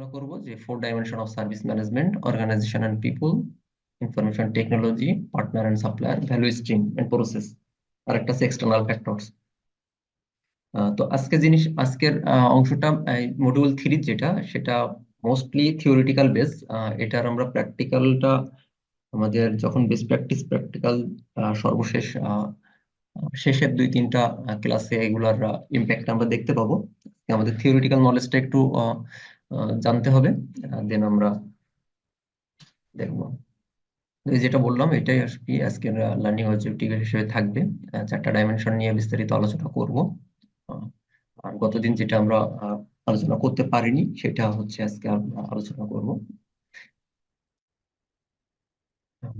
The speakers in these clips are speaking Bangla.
আলোচনা করব যে four dimension of service management organization and people information technology partner and supplier value stream and process আর একটা আছে এক্সটার্নাল ফ্যাক্টরস তো আজকে জিনিস, আজকের অংশটা মডিউল থ্রি যেটা, সেটা মোস্টলি থিওরিটিক্যাল বেস এটার আমরা প্র্যাকটিক্যালটা আমাদের যখন বেস প্র্যাকটিস প্র্যাকটিক্যাল সর্বশেষ শেষের দুই তিনটা ক্লাসে এগুলার ইম্প্যাক্ট আমরা দেখতে পাবো। আমাদের থিওরিটিক্যাল নলেজটা একটু জানতে হবে দেন আমরা দেখব। যেটা বললাম, এটাই আজকে আজকের লার্নিং অবজেক্টিভ হিসেবে থাকবে। চারটা ডাইমেনশন নিয়ে বিস্তারিত আলোচনা করব। আর গতদিন যেটা আমরা আলোচনা করতে পারিনি, সেটা হচ্ছে আজকে আলোচনা করব।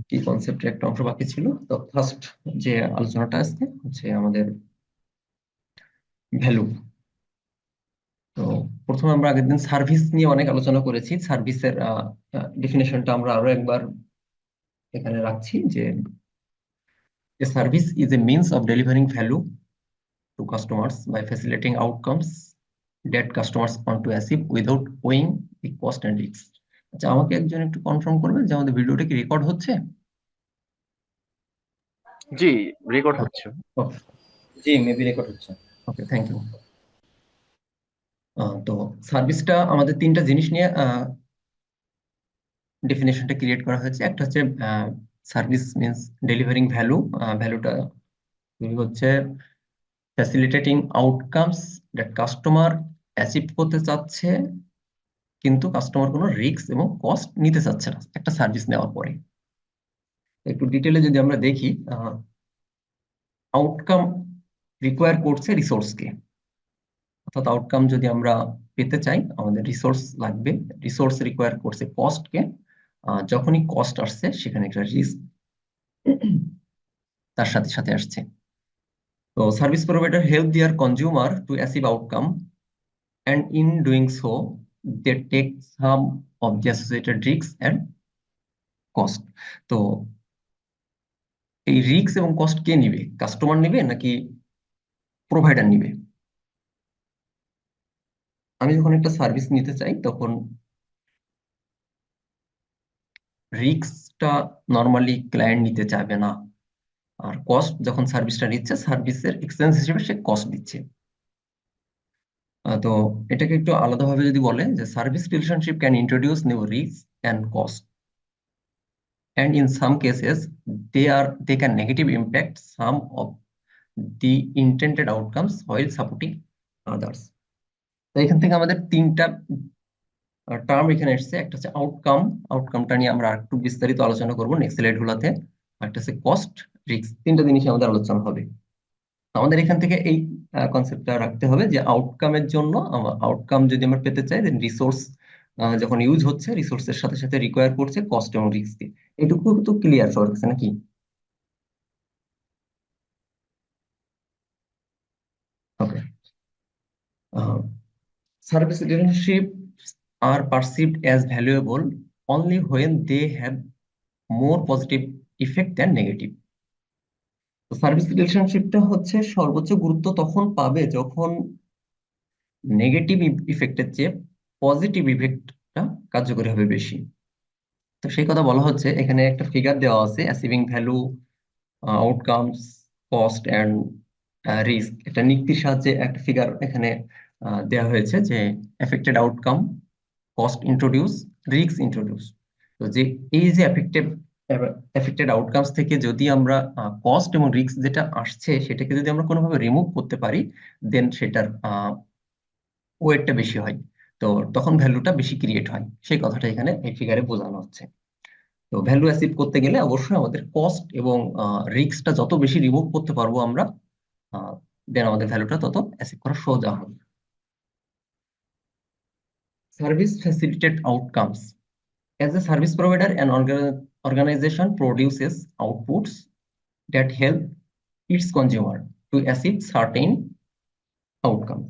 কি কনসেপ্টের একটা অংশ বাকি ছিল? তো ফার্স্ট যে আলোচনাটা আজকে হচ্ছে আমাদের ভ্যালু তো প্রথমে আমরা আগের দিন সার্ভিস নিয়ে অনেক আলোচনা করেছি। সার্ভিসের ডেফিনেশনটা আমরা আরও একবার এখানে রাখছি যে service is a means of delivering value to customers by facilitating outcomes that customers want to achieve without owning the cost and risks আচ্ছা আমাকে একজন একটু কনফার্ম করবেন যে আমাদের ভিডিওটা কি রেকর্ড হচ্ছে? জি রেকর্ড হচ্ছে। জি মেবি রেকর্ড হচ্ছে। ওকে থ্যাংক ইউ তো সার্ভিসটা আমাদের তিনটা জিনিস নিয়ে ডেফিনেশনটা ক্রিয়েট করা হয়েছে। একটা হচ্ছে সার্ভিস মিনস ডেলিভারিং ভ্যালু ভ্যালুটা হচ্ছে facilitating outcomes that customer achieve করতে চাচ্ছে, কিন্তু কাস্টমার কোনো রিস্ক এবং কস্ট নিতে চাচ্ছে না একটা সার্ভিস নেওয়ার পরে। একটু ডিটেলে যদি আমরা দেখি আউটকাম রিকোয়ার করছে রিসোর্সকে অর্থাৎ আউটকাম যদি আমরা পেতে চাই, আমাদের রিসোর্স লাগবে। রিসোর্স রিকোয়ার করছে কস্টকে যখনই কস্ট আসছে, সেখানে একটা রিস্ক তার সাথে সাথে আসছে। তো service provider help their consumer to achieve outcome and in doing so they take some of the associated risks and cost তো এই রিক্স এবং কস্ট কে নিবে? কাস্টমার নিবে নাকি প্রোভাইডার নিবে? আমি যখন একটা সার্ভিস নিতে চাই, তখন রিস্কটা নর্মালি ক্লায়েন্ট নিতে চাইবে না। আর কস্ট যখন সার্ভিসটা নিচ্ছে সার্ভিসের এক্সপেন্স হিসেবে সে কস্ট দিচ্ছে। তো এটাকে একটু আলাদাভাবে যদি বলে যে service relationship can introduce new risk and cost and in some cases, they are, they can negative impact some of the intended outcomes while supporting others তো এখান থেকে আমাদের তিনটা টার্ম এখানে এসছে। একটা হচ্ছে আউটকাম আউটকামটা নিয়ে আমরা একটু বিস্তারিত আলোচনা করব নেক্সট স্লাইড গুলাতে। একটা হচ্ছে কস্ট রিস্ক তিনটা জিনিস আমাদের আলোচনা হবে। আমাদের এখান থেকে এই কনসেপ্টটা রাখতে হবে যে আউটকামের জন্য আউটকাম যদি আমরা পেতে চাই দেন রিসোর্স যখন ইউজ হচ্ছে রিসোর্সের সাথে সাথে রিকোয়ার করছে কস্ট এবং রিস্ককে এটুকু তো ক্লিয়ার সবার কাছে নাকি? Okay service relationship are perceived as valuable only when they have more positive effect than negative service রিলেশনশিপটা হচ্ছে সর্বোচ্চ গুরুত্ব তখন পাবে যখন নেগেটিভ ইফেক্টের চেয়ে পজিটিভ ইফেক্টটা কার্যকরী হবে বেশি। তো সেই কথা বলা হচ্ছে, এখানে একটা ফিগার দেওয়া আছে achieving value outcomes cost and risk একটা নিক্তির সাহায্যে একটা ফিগার এখানে দেওয়া হয়েছে যে affected outcome cost introduce risk introduce তো যে এই যে এফেক্টেড এফেক্টেড আউটকামস থেকে যদি আমরা কস্ট এবং রিস্ক যেটা আসছে সেটাকে যদি আমরা কোনোভাবে রিমুভ করতে পারি দেন সেটার ওয়েটটা বেশি হয়। তো তখন ভ্যালুটা বেশি ক্রিয়েট হয়। সেই কথাটা এখানে এই ফিগারে বোঝানো হচ্ছে। তো ভ্যালু অ্যাচিভ করতে গেলে অবশ্যই আমাদের কস্ট এবং রিস্কটা যত বেশি রিমুভ করতে পারব আমরা দেন আমাদের ভ্যালুটা তত অ্যাচিভ করা সোজা হবে। Service facilitated outcomes As a service provider, an organization produces outputs that help its consumer to achieve certain outcomes.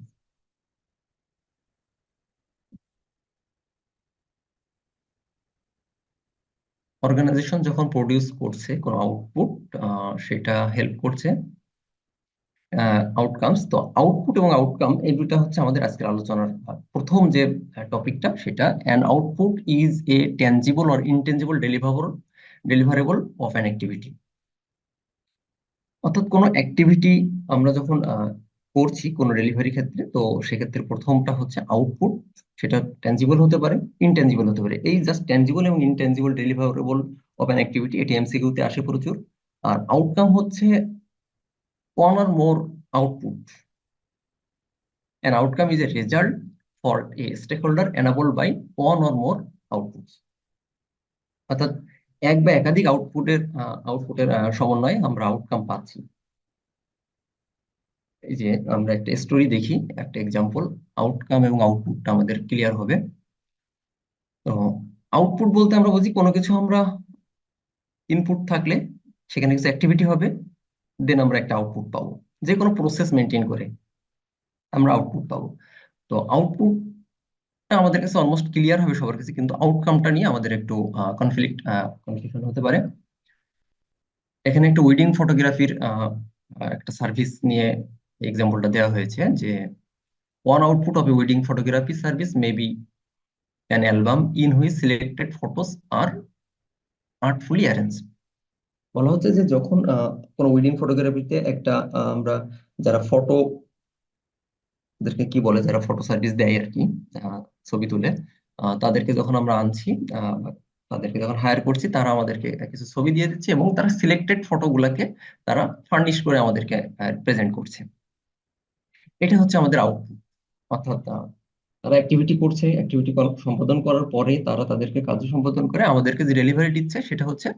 Organization যখন প্রডিউস করছে কোনো আউটপুট সেটা হেল্প করছে আউটকামস তো আউটপুট এবং আউটকাম এই দুইটা হচ্ছে আমাদের আজকের আলোচনার প্রথম যে টপিকটা সেটা। An output is a tangible or intangible deliverable deliverable of an activity অর্থাৎ কোনো অ্যাক্টিভিটি আমরা যখন করছি কোনো ডেলিভারি ক্ষেত্রে, তো সেক্ষেত্রে প্রথমটা হচ্ছে আউটপুট সেটা ট্যানজিবল হতে পারে ইনট্যানজিবল হতে পারে। এই জাস্ট ট্যানজিবল এবং intangible deliverable of an activity এটি এমসিকিউতে আসে প্রচুর। আর আউটকাম হচ্ছে one or more output. An outcome is a result for a stakeholder enabled by one or more outputs. অর্থাৎ এক বা একাধিক আউটপুটের আউটপুটের সমন্বয়ে আমরা আউটকাম পাচ্ছি এই যে আমরা একটা স্টোরি দেখি, একটা এক্সাম্পল আউটকাম এবং আউটপুটটা আমাদের ক্লিয়ার হবে তো আউটপুট বলতে আমরা বুঝি কোনো কিছু আমরা ইনপুট থাকলে সেখানে কিছু অ্যাক্টিভিটি হবে দেন আমরা একটা আউটপুট পাবো। যে কোনো প্রসেস মেনটেন করে আমরা আউটপুট পাবো। তো আউটপুটটা আমাদের কাছে অলমোস্ট ক্লিয়ার হবে সবার কাছে, কিন্তু আউটকামটা নিয়ে আমাদের একটু কনফ্লিক্ট কনফিউশন হতে পারে। এখানে একটা ওয়েডিং ফটোগ্রাফির একটা সার্ভিস নিয়ে এক্সাম্পলটা দেওয়া হয়েছে যে one output of a wedding photography service may be an album in which selected photos are artfully arrange বলা হচ্ছে যে যখন কোনো ওয়েডিং ফটোগ্রাফিতে একটা আমরা যারা ফটো ওদেরকে কি বলে, যারা ফটো সার্ভিস দেয় আর কি ছবি তুলে তাদেরকে যখন আমরা আনছি তাদেরকে যখন হায়ার করছি, তারা আমাদেরকে কিছু ছবি দিয়ে দিচ্ছে এবং তারা সিলেক্টেড ফটোগুলাকে তারা ফার্নিশ করে আমাদেরকে প্রেজেন্ট করছে। এটা হচ্ছে আমাদের আউটপুট অর্থাৎ তারা অ্যাক্টিভিটি করছে অ্যাক্টিভিটি সম্পাদন করার পরে তারা তাদেরকে কার্য সম্পাদন করে, আমাদেরকে যে ডেলিভারি দিচ্ছে, সেটা হচ্ছে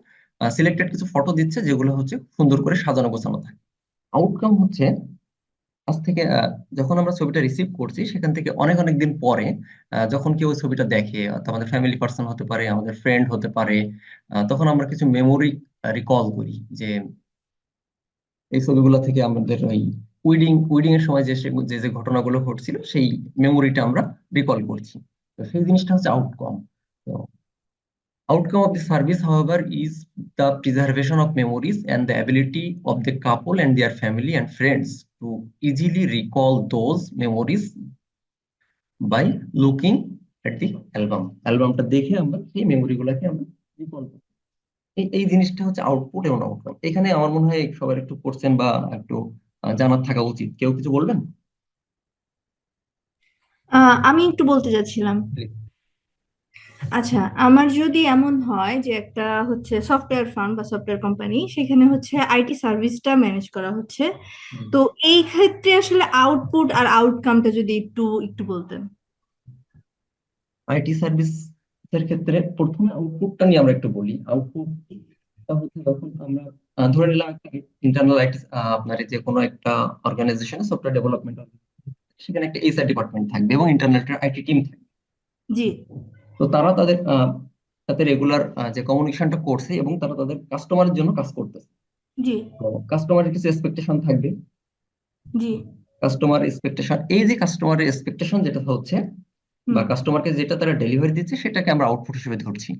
সিলেক্টেড কিছু ফটো দিচ্ছে যেগুলো হচ্ছে সুন্দর করে সাজানো গোছানো থাকে। আউটকাম হচ্ছে আজ থেকে যখন আমরা ছবিটা রিসিভ করছি, সেখান থেকে অনেক অনেক দিন পরে যখন কেউ ছবিটা দেখে আমাদের ফ্যামিলি পার্সন হতে পারে, আমাদের ফ্রেন্ড হতে পারে তখন আমরা কিছু মেমোরি রিকল করি যে এই ছবিগুলো থেকে আমাদের ওই উইডিং উইডিং এর সময় যে যে ঘটনাগুলো ঘটছিল, সেই মেমোরিটা আমরা রিকল করছি। তো সেই জিনিসটা হচ্ছে outcome Outcome of the service, however, is the preservation of memories and the ability of the couple and their family and friends to easily recall those memories by looking at the album. অ্যালবামটা দেখে আমরা সেই মেমোরি গুলাকে আমরা রিকল করি এই জিনিসটা হচ্ছে আউটপুট এবং আউটকাম এখানে আমার মনে হয় সবার একটু করছেন বা একটু জানার থাকা উচিত কেউ কিছু বলবেন আমি একটু বলতে চাচ্ছিলাম আচ্ছা আমার যদি এমন হয় যে একটা হচ্ছে সফটওয়্যার ফার্ম বা সফটওয়্যার কোম্পানি সেখানে হচ্ছে আইটি সার্ভিসটা ম্যানেজ করা হচ্ছে তো এই ক্ষেত্রে আসলে আউটপুট আর আউটকামটা যদি একটু একটু বলতেন। আইটি সার্ভিস এর ক্ষেত্রে প্রথমে আউটপুটটা নিয়ে আমরা একটু বলি। আউটপুটটা হচ্ছে যখন আমরা ধরে নিলাম একটা ইন্টারনাল আইটি আপনার যে কোনো একটা অর্গানাইজেশন সফটওয়্যার ডেভেলপমেন্ট সেখানে একটা এইচআর ডিপার্টমেন্ট থাকবে এবং ইন্টারনেটের আইটি টিম থাকবে। জি। তো তারা তাদের সাথে রেগুলার যে কমিউনিকেশনটা করছে এবং তারা তাদের কাস্টমারের জন্য কাজ করতেছে। জি। কাস্টমারের কিছু এক্সপেকটেশন থাকবে। জি। কাস্টমার এক্সপেকটেশন এই যে কাস্টমারের এক্সপেকটেশন যেটা হচ্ছে বা কাস্টমারকে যেটা তারা ডেলিভারি দিচ্ছে সেটাকে আমরা আউটপুট হিসেবে ধরছি।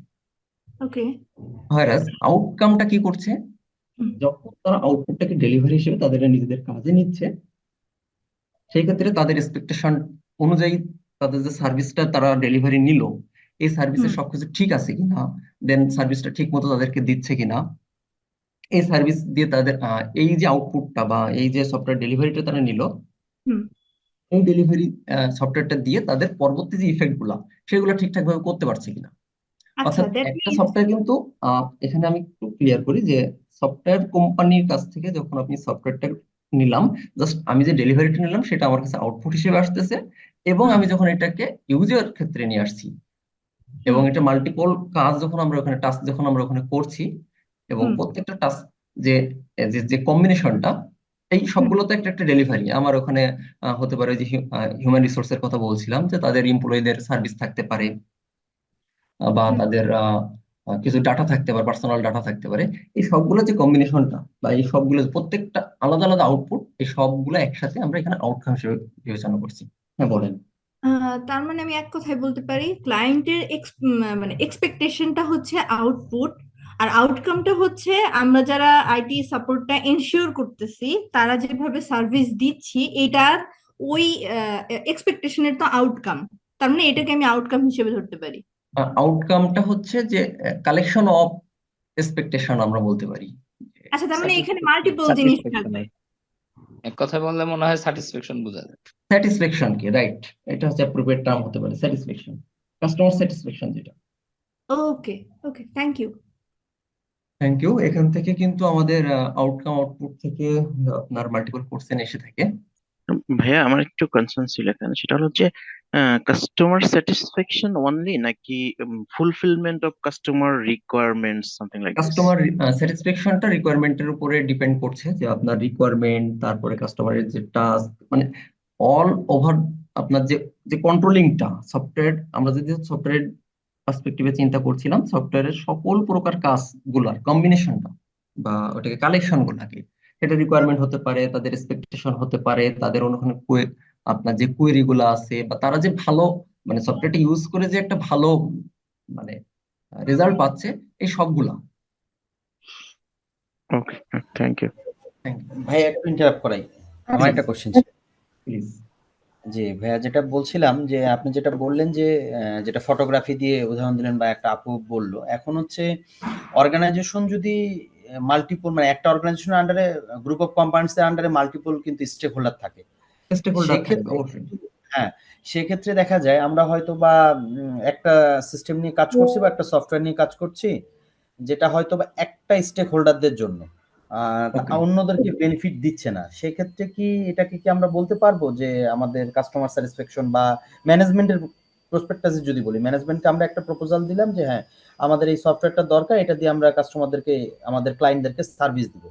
ওকে। হয়রাজ আউটকামটা কি করছে? যখন তারা আউটপুটটাকে ডেলিভারি হিসেবে তাদের নিজেদের কাজে নিচ্ছে সেই ক্ষেত্রে তাদের এক্সপেকটেশন অনুযায়ী তাদের যে সার্ভিসটা তারা ডেলিভারি নিল এই সার্ভিসের সবকিছু ঠিক আছে কিনা? দেন সার্ভিসটা ঠিক মতো তাদেরকে দিচ্ছে কিনা? এই সার্ভিস দিয়ে তাদের এই যে আউটপুটটা বা এই যে সফটওয়্যার ডেলিভারিটা তারা নিল এই ডেলিভারি সফটওয়্যারটা দিয়ে তাদের পরবর্তী যে ইফেক্টগুলা সেগুলো ঠিকঠাক ভাবে করতে পারছে কিনা? আচ্ছা অর্থাৎ একটা সফটওয়্যার কিন্তু এখানে আমি একটু ক্লিয়ার করি যে সফটওয়্যার কোম্পানির কাছ থেকে যখন আপনি সফটওয়্যারটা নিলাম জাস্ট আমি যে ডেলিভারিটা নিলাম সেটা আমার কাছে আউটপুট হিসেবে আসতেছে এবং আমি যখন এটাকে ইউজার ক্ষেত্রে নিয়ে আসছি। এবং এটা মাল্টিপল কাজ যখন আমরা ওখানে টাস্ক যখন আমরা ওখানে করছি এবং প্রত্যেকটা টাস্ক যে যে কম্বিনেশনটা এই হুম। সবগুলো একটা একটা ডেলিভারি আমার ওখানে হতে পারে যে হিউম্যান রিসোর্সের কথা বলছিলাম যে তাদের এমপ্লয়ীদের সার্ভিস থাকতে পারে বা তাদের কিছু ডাটা থাকতে পারে পার্সোনাল ডাটা থাকতে পারে। এই সবগুলো যে কম্বিনেশনটা বা এই সবগুলো প্রত্যেকটা আলাদা আলাদা আউটপুট এই সবগুলো একসাথে আমরা এখানে আউটকাম হিসেবে বিবেচনা করছি। হ্যাঁ বলেন। তার মানে আমি এক কথায় বলতে পারি ক্লায়েন্টের মানে এক্সপেকটেশনটা হচ্ছে আউটপুট আর আউটকামটা হচ্ছে আমরা যারা আইটি সাপোর্টটা এনশিওর করতেছি তারা যেভাবে সার্ভিস দিচ্ছি এটার ওই এক্সপেকটেশনের তো আউটকাম তার মানে এটাকে আমি আউটকাম হিসেবে ধরতে পারি। আউটকামটা হচ্ছে যে কালেকশন অফ এক্সপেকটেশন আমরা বলতে পারি। আচ্ছা তার মানে এখানে মাল্টিপল জিনিস থাকবে। এক কথা বললে মনে হয় স্যাটিসফ্যাকশন বোঝা যায়। স্যাটিসফ্যাকশন কি? রাইট এটা হচ্ছে অ্যাপ্রোপ্রিয়েট টার্ম হতে পারে স্যাটিসফ্যাকশন কাস্টমার স্যাটিসফ্যাকশন যেটা। Okay okay thank you thank you এখান থেকে কিন্তু আমাদের আউটকাম আউটপুট থেকে আপনার মাল্টিপল কোশ্চেন এসে থাকে। ভাইয়া আমার একটু কনসার্ন ছিল এখানে। সেটা হলো যে কাস্টমার স্যাটিসফ্যাকশন অনলি নাকি fulfilment of customer requirements something like customer স্যাটিসফ্যাকশনটা রিকোয়ারমেন্টের উপরে ডিপেন্ড করছে, যে আপনার রিকোয়ারমেন্ট তারপরে কাস্টমারের যে টাস্ক মানে অল ওভার আপনার যে যে কন্ট্রোলিংটা সফটওয়্যার আমরা যদি সফটওয়্যার পার্সপেক্টিভে চিন্তা করছিলাম সফটওয়্যারের সকল প্রকার কাজগুলার কম্বিনেশনটা বা ওটাকে কালেকশন গুলাকে এটা রিকোয়ারমেন্ট হতে পারে, তাদের এক্সপেকটেশন হতে পারে, তাদের que- আপনার যে কোয়েরি গুলো আছে বা তারা যে ভালো মানে সফটওয়্যারটা ইউজ করে যে একটা ভালো মানে রেজাল্ট পাচ্ছে এই সবগুলা। ওকে থ্যাংক ইউ ভাই একটু ইন্টারাপ্ট করাই। আমার একটা কোশ্চেন ছিল। প্লিজ যে ভাইয়া যেটা বলছিলাম যে আপনি যেটা বললেন যে আহ, যেটা ফটোগ্রাফি দিয়ে উদাহরণ দিলেন বা একটা আপু বলল এখন হচ্ছে অর্গানাইজেশন যদি মাল্টিপল মানে একটা অর্গানাইজেশনের আন্ডারে গ্রুপ অফ কোম্পানিস এর আন্ডারে মাল্টিপল কিন্তু স্টেক হোল্ডার থাকে। স্টেক হোল্ডার সেক্ষেত্রে অবশ্যই। হ্যাঁ সেক্ষেত্রে দেখা যায় আমরা হয়তো বা একটা সিস্টেম নিয়ে কাজ করছি বা একটা সফটওয়্যার নিয়ে কাজ করছি যেটা হয়তো বা একটা স্টেক হোল্ডারদের জন্য অন্যদেরকে বেনিফিট দিচ্ছে না। সেক্ষেত্রে কি এটাকে কি আমরা বলতে পারব যে আমাদের কাস্টমার স্যাটিসফ্যাকশন বা ম্যানেজমেন্টের প্রসপেক্টাসে যদি বলি ম্যানেজমেন্টকে আমরা একটা প্রপোজাল দিলাম যে হ্যাঁ আমাদের এই সফটওয়্যারটা দরকার এটা দিয়ে আমরা কাস্টমারদেরকে আমাদের ক্লায়েন্টদেরকে সার্ভিস দিব।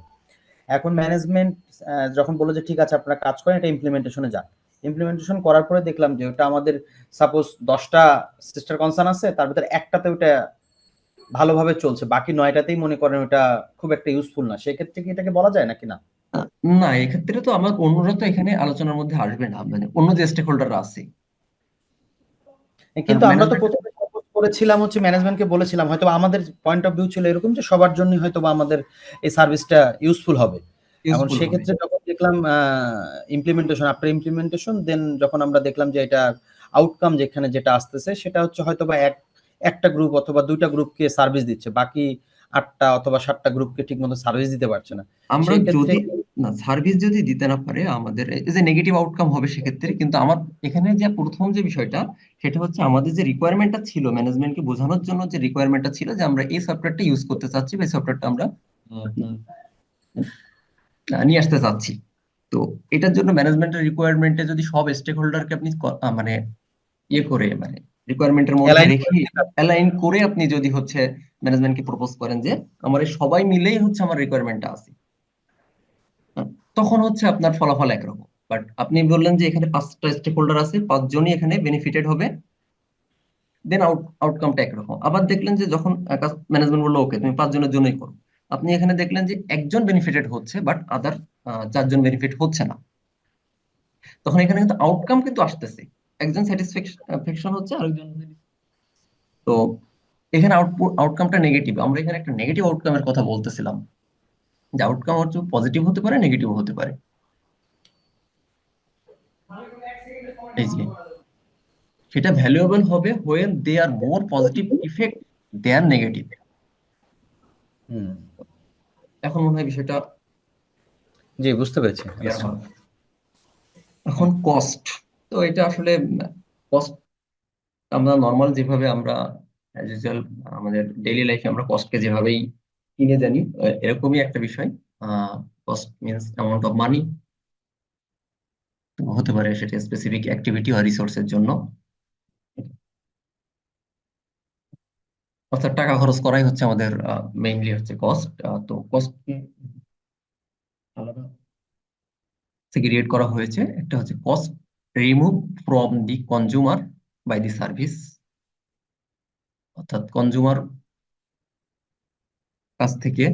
এখন ম্যানেজমেন্ট যখন বলল যে ঠিক আছে আপনারা কাজ করেন এটা ইমপ্লিমেন্টেশনে যান। ইমপ্লিমেন্টেশন করার পরে দেখলাম যে ওটা আমাদের সাপোজ দশটা সিস্টার কনসার্ন আছে তার ভিতরে একটাতে ওটা ভালোভাবে চলছে বাকি নয়টাতেই মনে করেন ওটা খুব একটা ইউজফুল না। সেক্ষেত্রে কি এটাকে বলা যায় নাকি না? না এক্ষেত্রে তো আমার অন্যরা তো এখানে আলোচনার মধ্যে আসবে না মানে অন্য যে স্টেক হোল্ডাররা আছে। কিন্তু আমরা তো প্রথমে করেছিলাম হচ্ছে ম্যানেজমেন্টকে বলেছিলাম হয়তো আমাদের পয়েন্ট অফ ভিউ ছিল এরকম যে সবার জন্য হয়তো আমাদের এই সার্ভিসটা ইউজফুল হবে। এখন সেক্ষেত্রে যখন দেখলাম ইমপ্লিমেন্টেশন আফটার ইমপ্লিমেন্টেশন দেন যখন আমরা দেখলাম যে এটা আউটকাম যেখানে যেটা আসতেছে সেটা হচ্ছে হয়তো বা এক একটা গ্রুপ অথবা দুইটা গ্রুপকে সার্ভিস দিচ্ছে। বাকি আটটা অথবা সাতটা গ্রুপকে ঠিকমতো সার্ভিস দিতে পারছে না। আমরা যদি না সার্ভিস যদি দিতে না পারে আমাদের যে নেগেটিভ আউটকাম হবে সেক্ষেত্রে কিন্তু আমার এখানে যে প্রথম যে বিষয়টা সেটা হচ্ছে আমাদের যে রিকোয়ারমেন্টটা ছিল ম্যানেজমেন্টকে বোঝানোর জন্য যে রিকোয়ারমেন্টটা ছিল যে আমরা এই সফটওয়্যারটা ইউজ করতে চাচ্ছি বা এই সফটওয়্যারটা আমরা নিয়ে আসতে চাচ্ছি। তো এটার জন্য ম্যানেজমেন্টের রিকোয়ারমেন্টে যদি সব স্টেক হোল্ডারকে আপনি মানে ইয়ে করে মানে রিকোয়ারমেন্টের মধ্যে রেখে অ্যালাইন করে আপনি যদি হচ্ছে ম্যানেজমেন্টকে প্রপোজ করেন যে আমার এই সবাই মিলেই হচ্ছে আমার রিকোয়ারমেন্টটা আছে। হ্যাঁ, তখন হচ্ছে আপনার ফলাফল একরকম। বাট আপনি বললেন যে এখানে পাঁচটা স্টেক হোল্ডার আছে পাঁচজনই এখানে বেনিফিটেড হবে দেন আউট আউটকামটা একরকম। আবার দেখলেন যে যখন ম্যানেজমেন্ট বলল ওকে তুমি পাঁচজনের জন্যই করো। আপনি এখানে দেখলেন যে একজন বেনিফিটেড হচ্ছে বাট আদার চারজন বেনিফিট হচ্ছে না। তখন এখানে কিন্তু আউটকাম কিন্তু আসতেছে। একজন স্যাটিসফ্যাকশন হচ্ছে আরেকজন তো এখানে আউটপুট আউটকামটা নেগেটিভ আমরা এখানে একটা নেগেটিভ আউটকামের কথা বলতেছিলাম। যে আউটকাম হচ্ছে পজিটিভ হতে পারে নেগেটিভ হতে পারে। এই যে সেটা ভ্যালুয়েবল হবে when they are more positive effect there negative hmm. এখন মনে হয় বিষয়টা জি বুঝতে পেরেছি। এখন কস্ট তো এটা আসলে কস্ট আমরা নর্মাল যেভাবে আমরা as usual, আমাদের ডেইলি লাইফে আমরা কস্টকে যেভাবেই কিনে জানি এরকমই একটা বিষয়। Cost means amount of money হতে পারে সেটা স্পেসিফিক অ্যাক্টিভিটি বা রিসোর্সের জন্য। অর্থাৎ টাকা খরচ করাই হচ্ছে আমাদের মেইনলি হচ্ছে কস্ট তো কস্টকে আলাদা সেগ্রিগেট করা হয়েছে। একটা হচ্ছে cost remove from the consumer by the service অর্থাৎ কনজিউমার কাছ থেকে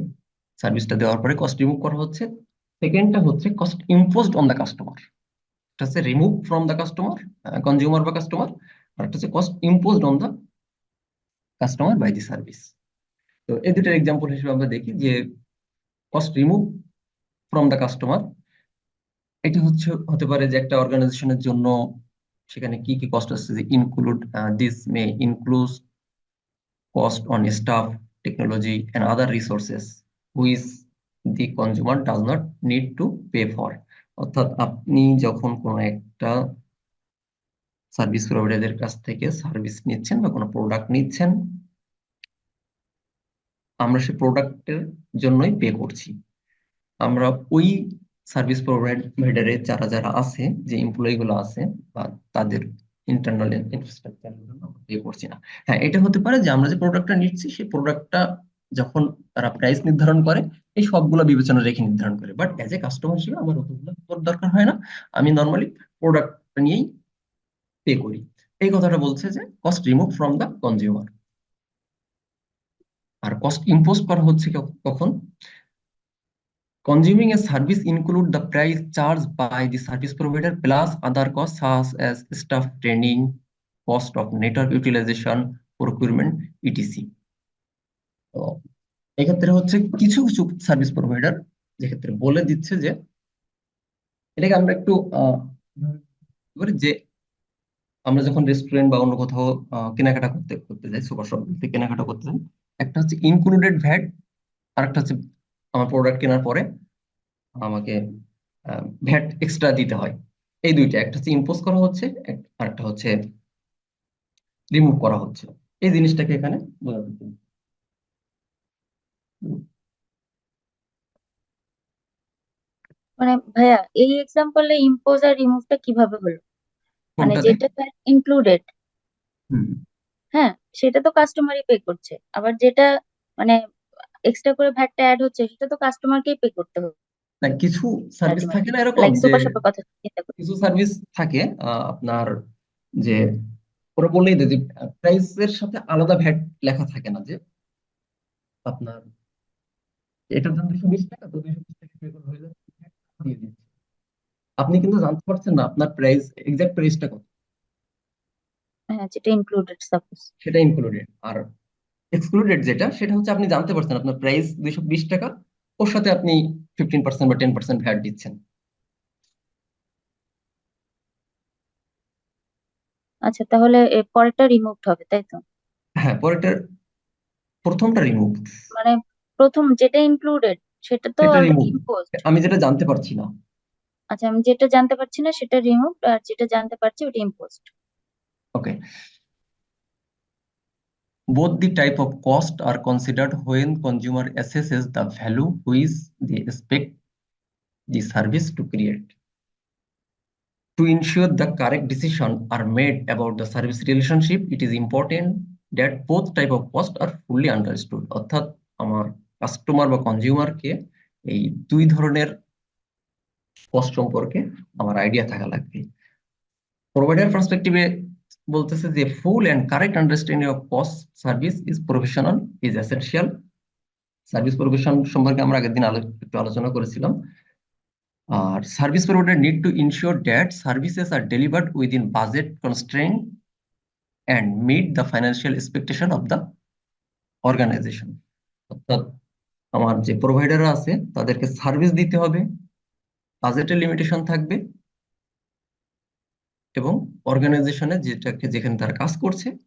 সার্ভিসটা দেওয়ার পরে কস্ট রিমুভ করা হচ্ছে। সেকেন্ডটা হচ্ছে cost imposed on the customer এটা হচ্ছে remove from the customer consumer বা কাস্টমার আর একটা হচ্ছে cost imposed on the customer by the service তো এই দুটার এক্সাম্পল হিসেবে আমরা দেখি যে cost remove from the customer এটা হচ্ছে, হতে পারে যে একটা অর্গানাইজেশনের জন্য সেখানে কি কি কস্ট আসছে যে include this may include cost on staff, technology, and other resources which the consumer does not need to pay for. অর্থাৎ আপনি যখন কোনো একটা সার্ভিস প্রোভাইডারদের কাছ থেকে সার্ভিস নিচ্ছেন বা কোনো প্রোডাক্ট নিচ্ছেন আমরা সেই প্রোডাক্টের জন্যই পে করছি আমরা ওই সার্ভিস প্রোভাইডারে যারা যারা আছে যে এমপ্লয়ি গুলো আছে বা তাদের ইন্টারনাল আমরা পে করছি না। হ্যাঁ এটা হতে পারে যে আমরা যে প্রোডাক্টটা নিচ্ছি, সেই প্রোডাক্টটা যখন তারা প্রাইস নির্ধারণ করে, এই সবগুলো বিবেচনা রেখে নির্ধারণ করে। বাট অ্যাজ এ কাস্টমার হিসেবে আমার অতগুলো দরকার হয় না। আমি নর্মালি প্রোডাক্টটা নিয়েই পে করি। এই কথাটা বলছে যে cost remove from the consumer R cost impose করা হচ্ছে কখন? Consuming a service include the price charged by the service provider plus other costs such as staff training, cost of network utilization, procurement, etc. তো এক্ষেত্রে হচ্ছে কিছু কিছু সার্ভিস প্রোভাইডার যেক্ষেত্রে বলে দিচ্ছে যে এটাকে আমরা একটু যে আমরা যখন রেস্টুরেন্ট বা অন্য কোথাও কেনাকাটা করতে করতে যাই সুপার শপ কেনাকাটা করতে যাই একটা হচ্ছে ইনক্লুডেড ভ্যাট আর একটা হচ্ছে আমার প্রোডাক্ট কেনার পরে আমাকে ভ্যাট এক্সট্রা দিতে হয়। এই দুইটা একটা হচ্ছে ইম্পোজ করা হচ্ছে এক- আর একটা হচ্ছে রিমুভ করা হচ্ছে। এই জিনিসটাকে এখানে বোঝা যাচ্ছে মানে ভাইয়া এই এক্সাম্পলে ইম্পোজ আর রিমুভটা কীভাবে হলো? মানে যেটা ইনক্লুডেড হ্যাঁ সেটা তো কাস্টমারই পে করছে। আবার যেটা মানে এক্সট্রা করে ভ্যাটটা অ্যাড হচ্ছে সেটা তো কাস্টমারকেই পে করতে হবে। না কিছু সার্ভিস থাকে না এরকম লাইক যে সুপার শপের কথা চিন্তা করি কিছু সার্ভিস থাকে আপনার যে ওরা বলেই দেয় যে প্রাইসের সাথে আলাদা ভ্যাট লেখা থাকে না যে আপনার এটার দাম দুশো বিশ টাকা তো দুশো বিশ টাকা পে করে হয়ে VAT দিয়ে দিচ্ছে। আপনি কিন্তু জানতে পারছেন না আপনার প্রাইস এক্সাক্ট প্রাইসটা কত। হ্যাঁ যেটা ইনক্লুডেড সাপোজ সেটা ইনক্লুডেড আর এক্সক্লুডেড যেটা সেটা হচ্ছে আপনি জানতে পারছেন আপনার প্রাইস দুইশো বিশ টাকা ওর সাথে আপনি ফিফটিন পার্সেন্ট বা টেন পার্সেন্ট ভ্যাট দিচ্ছেন। আচ্ছা তাহলে পরেরটা রিমুভড হবে তাই তো? হ্যাঁ পরেরটা প্রথমটা রিমুভ মানে প্রথম যেটা ইনক্লুডেড সেটা তো সেটা রিমুভ আমি যেটা জানতে পারছি না। আচ্ছা আমি যেটা জানতে পারছি না সেটা রিমুভড আর যেটা জানতে পারছি ওটা imposed okay both the type of cost are considered when consumer assesses the value which they expect the service to create to ensure the correct decision are made about the service relationship it is important that both type of cost are fully understood অর্থাৎ আমার কাস্টমার বা কনজিউমারকে এই দুই ধরনের কস্ট সম্পর্কে আমার আইডিয়া থাকা লাগবে প্রোভাইডার পার্সপেক্টিভে বলতেছে যে full and correct understanding of cost service is professional is essential service profession সম্পর্কে আমরা আগের দিন একটু আলোচনা করেছিলাম। আর service provider need to ensure that services are delivered within budget constraint and meet the financial expectation of the organization অর্থাৎ আমার যে প্রোভাইডার আছে, তাদেরকে সার্ভিস দিতে হবে। বাজেটের লিমিটেশন থাকবে। এবং অর্গানাইজেশনে যেটাকে, যেখানে তারা কাজ করছে,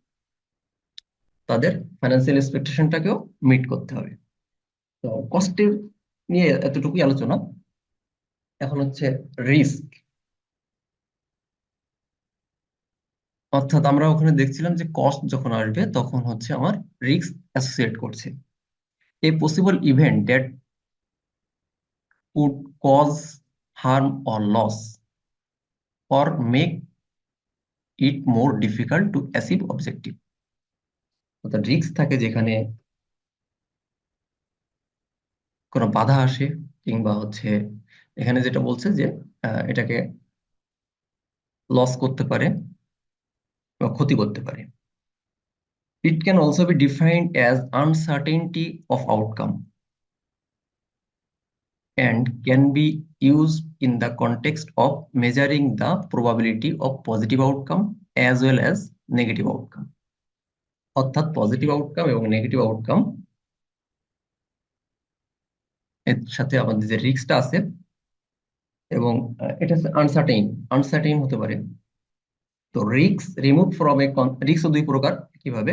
তাদের ফাইন্যান্সিয়াল এক্সপেকটেশনটাকেও মিট করতে হবে। তো কস্টের নিয়ে এতটুকুই আলোচনা। এখন হচ্ছে রিস্ক অর্থাৎ আমরা ওখানে দেখছিলাম যে কস্ট যখন আসবে, তখন হচ্ছে আমার রিস্ক অ্যাসোসিয়েট করছে। A possible event that would cause harm or loss or make it more difficult to achieve objective. অর্থাৎ রিস্ক থাকে যেখানে কোনো বাধা আসে কিংবা হচ্ছে এখানে যেটা বলছে যে এটাকে লস করতে পারে বা ক্ষতি করতে পারে। It can also be defined as uncertainty of outcome and can be used in the context of measuring the probability of positive outcome as well as negative outcome. অর্থাৎ পজিটিভ আউটকাম এবং নেগেটিভ আউটকাম এর সাথে আমাদের যে রিস্কটা আছে এবং এটা আনসার্টেইন আনসার্টেইন হতে পারে। তো risk remove from a risk দুই প্রকার কীভাবে?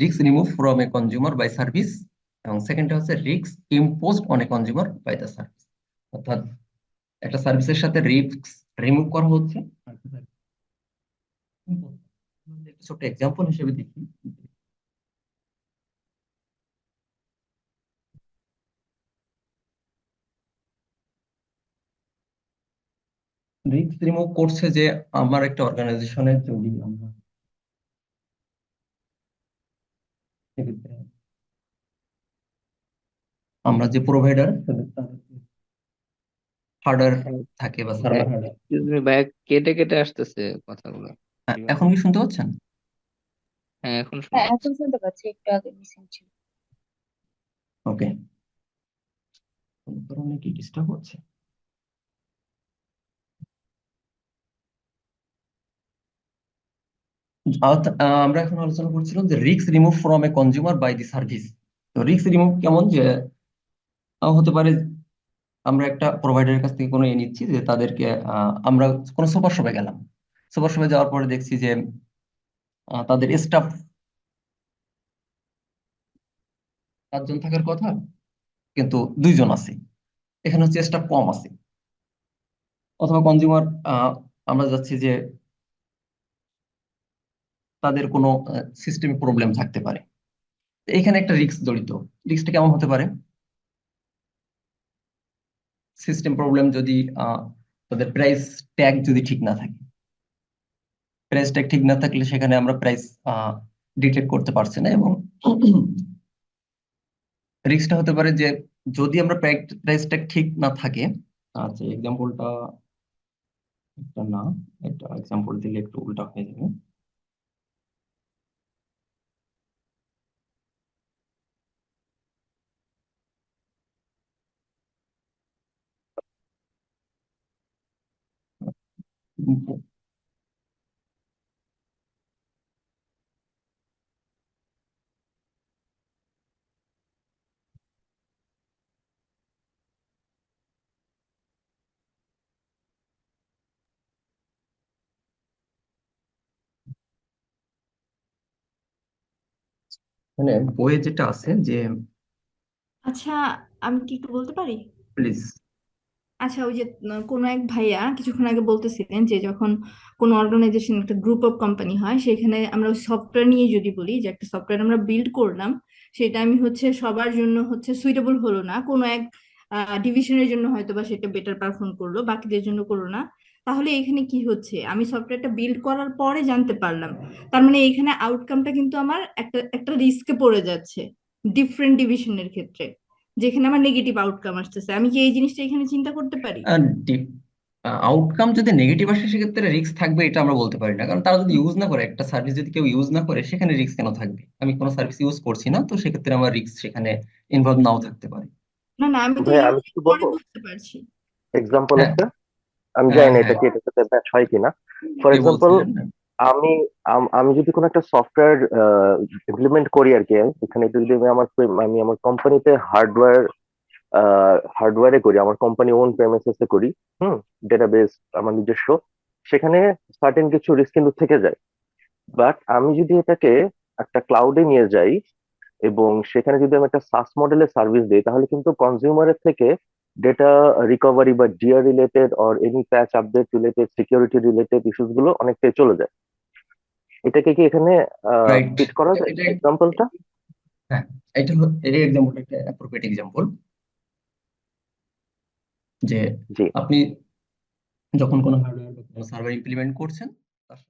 Risk remove from a consumer by service এবং সেকেন্ডটা হচ্ছে risk imposed on a consumer by the service অর্থাৎ একটা সার্ভিসের সাথে রিস্ক রিমুভ করা হচ্ছে। ছোট্ট এক্সাম্পল হিসেবে দেখি। রিস্ক রিমুভ করছে যে আমার একটা অর্গানাইজেশনের যদি আমরা। আমরা যে প্রোভাইডার হার্ডওয়্যার থাকে বা ভাইয়া কেটে কেটে আসতেছে কথাগুলো। এখন কি শুনতে পাচ্ছেন? হ্যাঁ এখন হ্যাঁ শুনতে এখন শুনতে পাচ্ছি একটু আগে মিসিং ছিল। ওকে। কোনো কারণে কি ডিস্টার্ব হচ্ছে আহ, আমরা এখন আলোচনা করছিলাম যে risk remove from a consumer by the service তো রিস্ক রিমুভ কেমন যে হতে পারে আমরা একটা প্রোভাইডারের কাছ থেকে কোনো ইয়ে নিচ্ছি যে তাদেরকে আমরা কোনো সুপার শপে গেলাম। সুপার শপে যাওয়ার পরে দেখছি যে তাদের স্টাফ পাঁচজন থাকার কথা, কিন্তু দুইজন আছে। এখানে হচ্ছে স্টাফ কম আছে। অথবা কনজিউমার আমরা যাচ্ছি যে তাদের কোনো সিস্টেমে প্রবলেম থাকতে পারে। এখানে একটা রিস্ক জড়িত। রিস্কটা কেমন হতে পারে? সিস্টেম প্রবলেম যদি তাদের প্রাইস ট্যাগ যদি ঠিক না থাকে। প্রাইস ট্যাগ ঠিক না থাকলে সেখানে আমরা প্রাইস ডিটেক্ট করতে পারছি না এবং রিস্কটা হতে পারে যে, যদি আমরা প্রাইস ট্যাগ ঠিক না থাকে আচ্ছা এক্সাম্পলটা একটা না, একটা এক্সাম্পল দিলে একটু উল্টা হয়ে যাবে। মানে বইয়ে যেটা আছে যে আচ্ছা আমি কি একটু বলতে পারি? প্লিজ। আচ্ছা ওই যে কোনো এক ভাইয়া কিছুক্ষণ আগে বলতেছিলেন যে যখন কোনো অর্গানাইজেশন একটা গ্রুপ অফ কোম্পানি হয় সেখানে আমরা ওই সফটওয়্যার নিয়ে যদি বলি যে একটা সফটওয়্যার আমরা বিল্ড করলাম সেটা আমি হচ্ছে সবার জন্য হচ্ছে সুইটেবল হলো না। কোনো এক ডিভিশনের জন্য হয়তো বা সেটা বেটার পারফর্ম করল বাকিদের জন্য করল না। তাহলে এখানে কি হচ্ছে? আমি সফটওয়্যারটা বিল্ড করার পরে জানতে পারলাম। তার মানে এখানে আউটকামটা কিন্তু আমার একটা একটা রিস্কে পড়ে যাচ্ছে ডিফারেন্ট ডিভিশনের ক্ষেত্রে যেখানে আমার নেগেটিভ আউটকাম আসতেছে। আমি কি এই জিনিসটা এখানে চিন্তা করতে পারি? আউটকাম যদি নেগেটিভ আসে সেক্ষেত্রে রিস্ক থাকবে এটা আমরা বলতে পারি না। কারণ তারা যদি ইউজ না করে একটা সার্ভিস যদি কেউ ইউজ না করে সেখানে রিস্ক কেন থাকবে? আমি কোনো সার্ভিস ইউজ করছি না তো সেক্ষেত্রে আমার রিস্ক সেখানে ইনভলভ নাও থাকতে পারে। না না আমি তো আমি কিছু বুঝতে পারছি। এক্সাম্পল হ্যাঁ। একটা আমি হ্যাঁ জানি না এটা হ্যাঁ। কি এটার সাথে ম্যাচ হয় কিনা। ফর এক্সাম্পল আমি আমি যদি কোনো একটা সফটওয়্যার ইমপ্লিমেন্ট করি আর কি এখানে যদি আমি আমার আমি আমার কোম্পানিতে হার্ডওয়্যার হার্ডওয়্যারে করি আমার কোম্পানি ওন প্রেমিসেসে করি হুম ডেটাবেস আমার নিজস্ব সেখানে সার্টেন কিছু রিস্ক কিন্তু থেকে যায়। বাট আমি যদি এটাকে একটা ক্লাউডে নিয়ে যাই এবং সেখানে যদি আমি একটা সাস মডেলের সার্ভিস দিই তাহলে কিন্তু কনজিউমারের থেকে ডেটা রিকভারি বা DR related or any patch update related security related ইস্যুসগুলো অনেকটাই চলে যায়। এটাকে কি এখানে ফিট করা যায়? এটা এক্সাম্পলটা হ্যাঁ এটা এই এক্সাম্পলটা একটা অ্যাপ্রোপ্রিয়েট এক্সাম্পল যে আপনি যখন কোনো হার্ডওয়্যার বা কোনো সার্ভার ইমপ্লিমেন্ট করছেন